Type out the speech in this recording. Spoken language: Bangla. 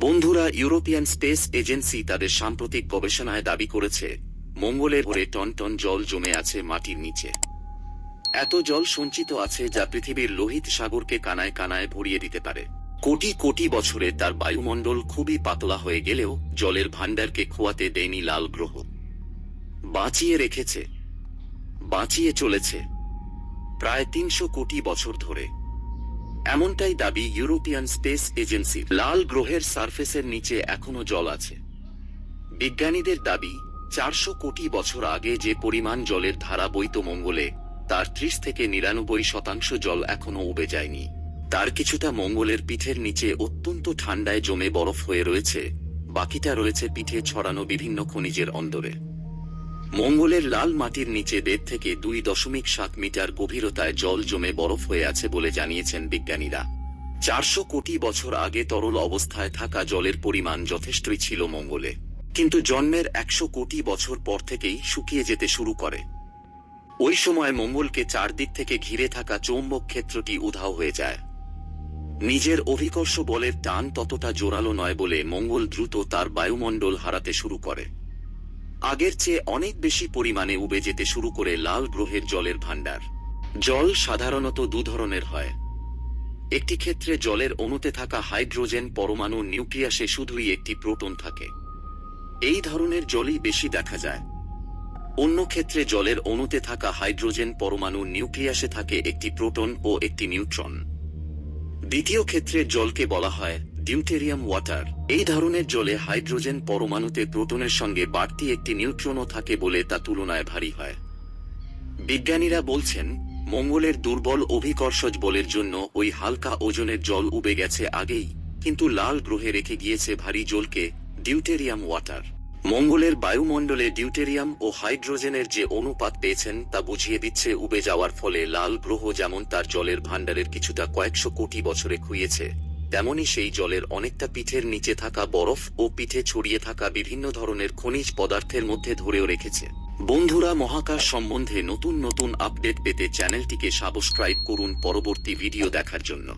বন্ধুরা ইউরোপিয়ান স্পেস এজেন্সি তাদের সাম্প্রতিক গবেষণায় দাবি করেছে, মঙ্গলের ভরে টন টন জল জমে আছে মাটির নিচে। এত জল সঞ্চিত আছে যা পৃথিবীর লোহিত সাগরকে কানায় কানায় ভরিয়ে দিতে পারে। কোটি কোটি বছরে তার বায়ুমণ্ডল খুবই পাতলা হয়ে গেলেও জলের ভাণ্ডারকে খোয়াতে দেয়নি লাল গ্রহ। বাঁচিয়ে রেখেছে, বাঁচিয়ে চলেছে। প্রায় তিনশো কোটি বছর ধরে। এমনটাই দাবি ইউরোপিয়ান স্পেস এজেন্সি লাল গ্রহের সারফেসের নিচে এখনও জল আছে। বিজ্ঞানীদের দাবি, চারশো কোটি বছর আগে যে পরিমাণ জলের ধারা বইত মঙ্গলে, তার ত্রিশ থেকে নিরানব্বই শতাংশ জল এখনও উবে যায়নি। তার কিছুটা মঙ্গলের পিঠের নিচে অত্যন্ত ঠান্ডায় জমে বরফ হয়ে রয়েছে, বাকিটা রয়েছে পিঠে ছড়ানো বিভিন্ন খনিজের অন্দরে। মঙ্গলের লাল মাটির নিচে দেড় থেকে দুই দশমিক সাত মিটার গভীরতায় জল জমে বরফ হয়ে আছে বলে জানিয়েছেন বিজ্ঞানীরা। চারশো কোটি বছর আগে তরল অবস্থায় থাকা জলের পরিমাণ যথেষ্টই ছিল মঙ্গলে। কিন্তু জন্মের একশো কোটি বছর পর থেকেই শুকিয়ে যেতে শুরু করে। ওই সময় মঙ্গলকে চারদিক থেকে ঘিরে থাকা চৌম্বক ক্ষেত্রটি উধাও হয়ে যায়। নিজের অভিকর্ষ বলের টান ততটা জোরালো নয় বলে মঙ্গল দ্রুত তার বায়ুমণ্ডল হারাতে শুরু করে। আগের চেয়ে অনেক বেশি পরিমাণে উবে যেতে শুরু করে লাল গ্রহের জলের ভাণ্ডার। জল সাধারণত দু ধরনের হয়। একটি ক্ষেত্রে জলের অণুতে থাকা হাইড্রোজেন পরমাণু নিউক্লিয়াসে শুধুই একটি প্রোটন থাকে। এই ধরনের জলই বেশি দেখা যায়। অন্য ক্ষেত্রে জলের অণুতে থাকা হাইড্রোজেন পরমাণু নিউক্লিয়াসে থাকে একটি প্রোটন ও একটি নিউট্রন। দ্বিতীয় ক্ষেত্রে জলকে বলা হয় ডিউটেরিয়াম ওয়াটার। এই ধরনের জলে হাইড্রোজেন পরমাণুতে প্রোটনের সঙ্গে বাড়তি একটি নিউট্রনও থাকে বলে তা তুলনায় ভারী হয়। বিজ্ঞানীরা বলছেন, মঙ্গলের দুর্বল অভিকর্ষজ বলের জন্য ওই হালকা ওজনের জল উবে গেছে আগেই, কিন্তু লাল গ্রহে রেখে গিয়েছে ভারী জলকে ডিউটেরিয়াম ওয়াটার। মঙ্গলের বায়ুমণ্ডলে ডিউটেরিয়াম ও হাইড্রোজেনের যে অনুপাত পেয়েছেন তা বুঝিয়ে দিচ্ছে উবে যাওয়ার ফলে লাল গ্রহ যেমন তার জলের ভাণ্ডারের কিছুটা কয়েকশো কোটি বছরে খুইয়েছে। তেমনি সেই জলের অনেকটা পিঠের নিচে থাকা বরফ ও পিঠে ছড়িয়ে থাকা বিভিন্ন ধরনের খনিজ পদার্থের মধ্যে ধরেও রেখেছে। বন্ধুরা, মহাকাশ সম্বন্ধে নতুন নতুন আপডেট পেতে চ্যানেলটিকে সাবস্ক্রাইব করুন পরবর্তী ভিডিও দেখার জন্য।